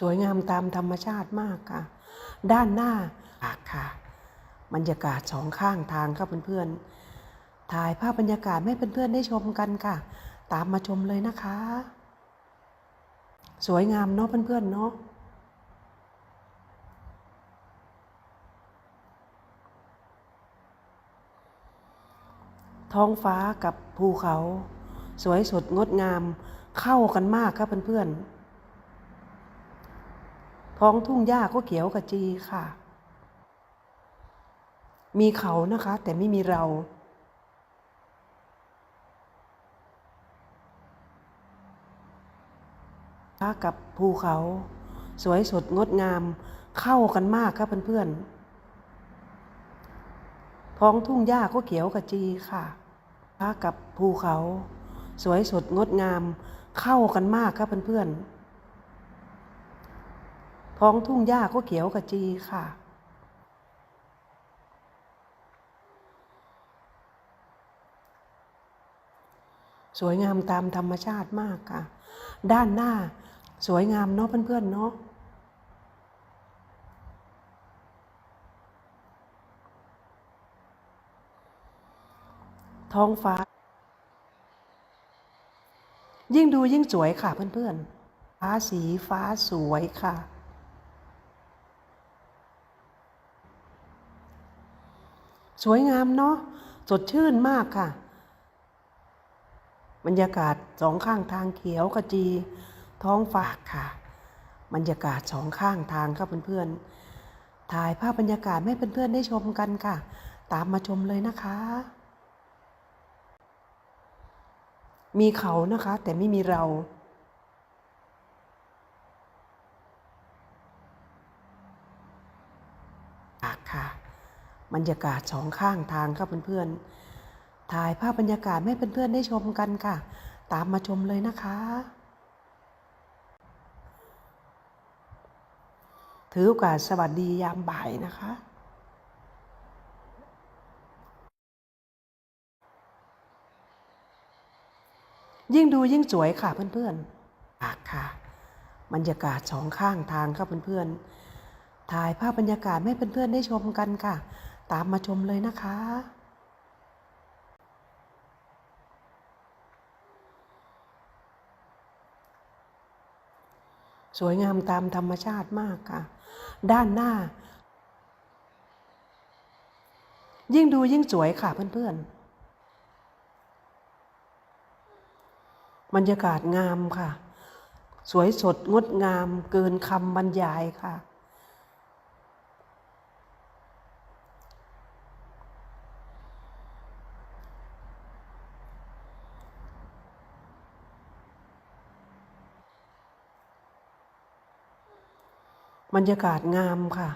สวยงามตามธรรมชาติมากค่ะ ด้านหน้าอากค่ะ บรรยากาศสองข้างทางครับเพื่อนๆ ถ่ายภาพบรรยากาศให้เพื่อนๆได้ชมกันค่ะ ตามมาชมเลยนะคะ สวยงามเนาะเพื่อนๆเนาะท้องฟ้ากับภูเขา สวยสดงดงามเข้ากันมากครับเพื่อนๆ ท้องทุ่งหญ้าก็เขียวขจีค่ะ มีเขานะคะ แต่ไม่มีเราฟ้ากับภูเขา สวยสดงดงามเข้ากันมากครับเพื่อนๆท้องทุ่งหญ้าก็เขียวขจีค่ะฟ้ากับภูเขา สวยสดงดงามเข้ากันมากครับเพื่อนๆ ท้องทุ่งหญ้าก็เขียวขจีค่ะ สวยงามตามธรรมชาติมากค่ะ ด้านหน้าสวยงามเนาะเพื่อนๆเนาะท้องฟ้า ยิ่งดูยิ่งสวยค่ะเพื่อนๆฟ้าสีฟ้าสวยค่ะ สวยงามเนาะสดชื่นมากค่ะ บรรยากาศสองข้างทางเขียวขจี ท้องฟ้าค่ะ บรรยากาศสองข้างทางครับเพื่อนๆถ่ายภาพบรรยากาศให้เพื่อนๆได้ชมกันค่ะ ตามมาชมเลยนะคะ มีเขานะคะแต่ไม่มีเรา ค่ะ บรรยากาศสองข้างทางครับเพื่อนๆ ถ่ายภาพบรรยากาศให้เพื่อนๆได้ชมกันค่ะ ตามมาชมเลยนะคะ ถือโอกาสสวัสดียามบ่ายนะคะยิ่งดูยิ่งสวยค่ะเพื่อนๆอากค่ะ บรรยากาศสองข้างทางครับเพื่อนๆ ถ่ายภาพบรรยากาศให้เพื่อนๆได้ชมกันค่ะ ตามมาชมเลยนะคะ สวยงามตามธรรมชาติมากค่ะ ด้านหน้า ยิ่งดูยิ่งสวยค่ะเพื่อนๆ บรรยากาศงามค่ะ สวยสดงดงามเกินคำบรรยายค่ะ บรรยากาศงามค่ะ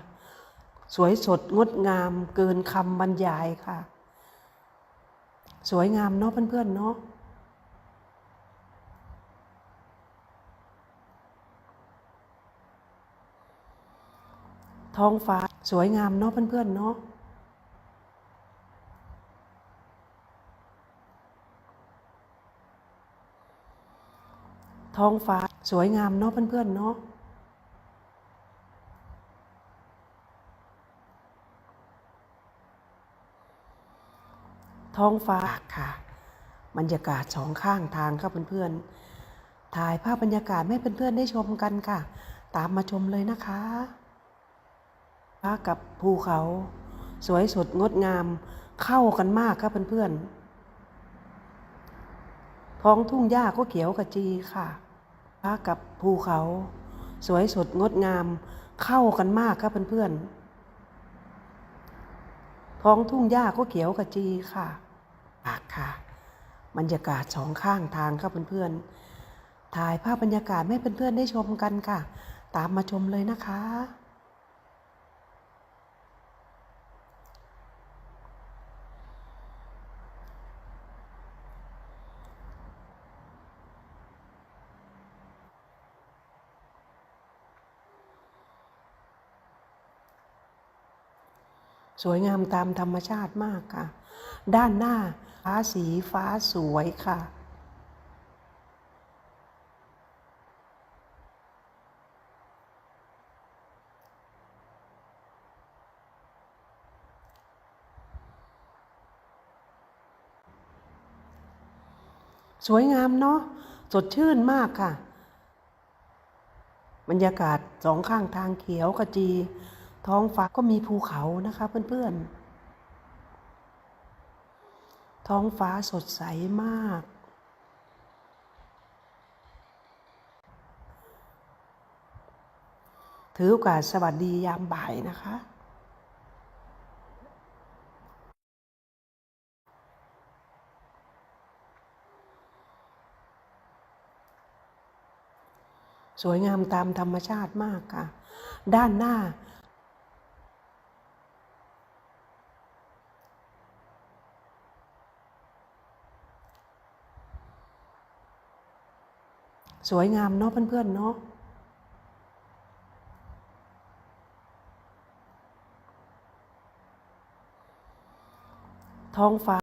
สวยสดงดงามเกินคำบรรยายค่ะ สวยงามเนาะเพื่อนๆเนาะท้องฟ้าสวยงามเนาะเพื่อนๆเนาะท้องฟ้าสวยงามเนาะเพื่อนๆเนาะ ท้องฟ้าค่ะบรรยากาศสองข้างทางครับเพื่อนๆ ถ่ายภาพบรรยากาศให้เพื่อนๆได้ชมกันค่ะ ตามมาชมเลยนะคะฟ้ากับภูเขา สวยสดงดงามเข้ากันมากครับเพื่อนๆ ท้องทุ่งหญ้าก็เขียวขจีค่ะฟ้ากับภูเขา สวยสดงดงามเข้ากันมากครับเพื่อนๆ ท้องทุ่งหญ้าก็เขียวขจีค่ะอากค่ะบรรยากาศสองข้างทางครับเพื่อนๆ ถ่ายภาพบรรยากาศให้เพื่อนๆได้ชมกันค่ะ ตามมาชมเลยนะคะ สวยงามตามธรรมชาติมากค่ะ ด้านหน้าฟ้าสีฟ้าสวยค่ะ สวยงามเนาะสดชื่นมากค่ะ บรรยากาศสองข้างทางเขียวกะจี ท้องฟ้าก็มีภูเขานะคะเพื่อนๆ ท้องฟ้าสดใสมาก ถือโอกาสสวัสดียามบ่ายนะคะสวยงามตามธรรมชาติมากค่ะ ด้านหน้า สวยงามเนาะเพื่อนๆเนาะท้องฟ้า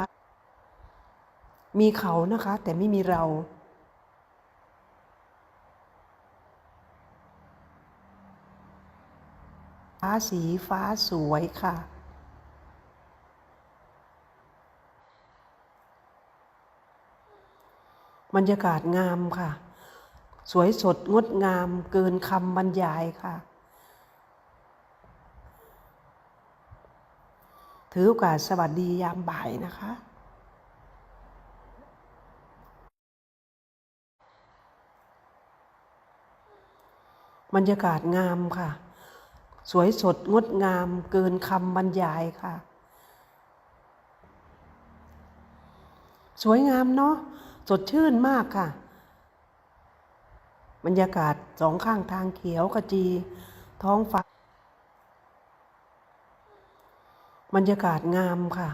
มีเขานะคะ แต่ไม่มีเรา ฟ้าสีฟ้าสวยค่ะ บรรยากาศงามค่ะ สวยสดงดงามเกินคำบรรยายค่ะ ถือโอกาสสวัสดียามบ่ายนะคะ บรรยากาศงามค่ะ สวยสดงดงามเกินคำบรรยายค่ะ สวยงามเนาะสดชื่นมากค่ะ บรรยากาศสองข้างทางเขียวขจี ท้องฟ้าบรรยากาศงามค่ะ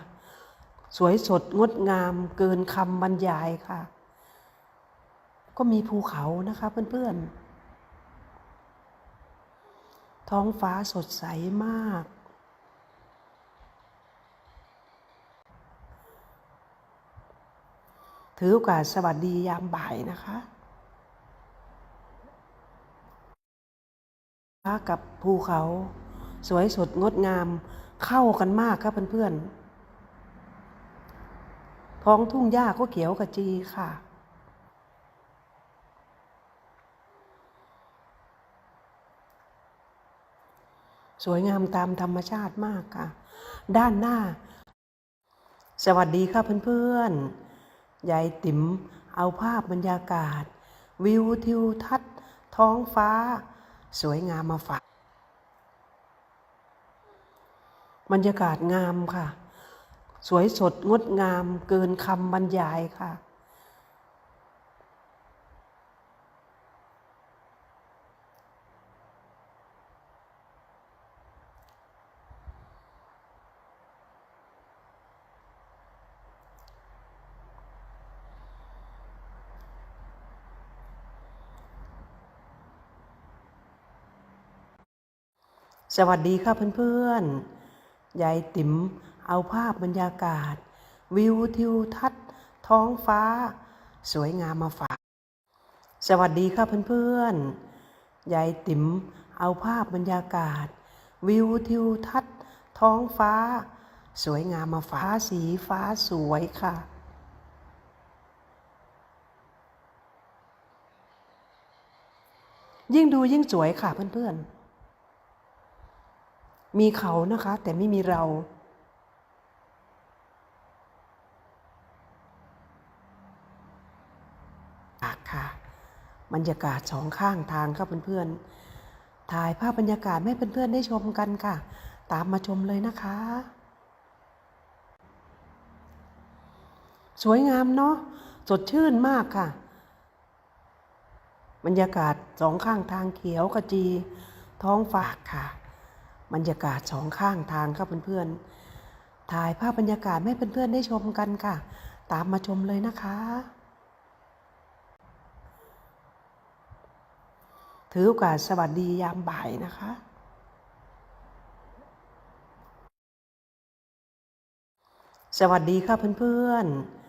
สวยสดงดงามเกินคำบรรยายค่ะ ก็มีภูเขานะคะเพื่อนๆ ท้องฟ้าสดใสมาก ถือโอกาสสวัสดียามบ่ายนะคะ กับภูเขา สวยสดงดงามเข้ากันมากครับเพื่อนๆ ท้องทุ่งหญ้าก็เขียวขจีค่ะ สวยงามตามธรรมชาติมากค่ะ ด้านหน้า สวัสดีค่ะเพื่อนๆ ยายติ๋มเอาภาพบรรยากาศ วิวทิวทัศน์ ท้องฟ้า สวยงามมาฝากบรรยากาศงามค่ะ สวยสดงดงามเกินคำบรรยายค่ะ สวัสดีค่ะเพื่อนๆ ยายติ๋มเอาภาพบรรยากาศ วิวทิวทัศน์ ท้องฟ้า สวยงามมาฝาก สวัสดีค่ะเพื่อนๆ ยายติ๋มเอาภาพบรรยากาศ วิวทิวทัศน์ ท้องฟ้า สวยงามมาฟ้าสีฟ้าสวยค่ะยิ่งดูยิ่งสวยค่ะเพื่อนๆ มีเขานะคะ แต่ไม่มีเราอากค่ะ บรรยากาศสองข้างทางครับเพื่อนๆ ถ่ายภาพบรรยากาศให้เพื่อนๆได้ชมกันค่ะ ตามมาชมเลยนะคะ สวยงามเนาะ สดชื่นมากค่ะ บรรยากาศสองข้างทางเขียวขจี ท้องฟ้าค่ะ บรรยากาศสองข้างทางครับเพื่อนๆ ถ่ายภาพบรรยากาศให้เพื่อนๆได้ชมกันค่ะ ตามมาชมเลยนะคะ ถือโอกาสสวัสดียามบ่ายนะคะสวัสดีค่ะเพื่อนๆ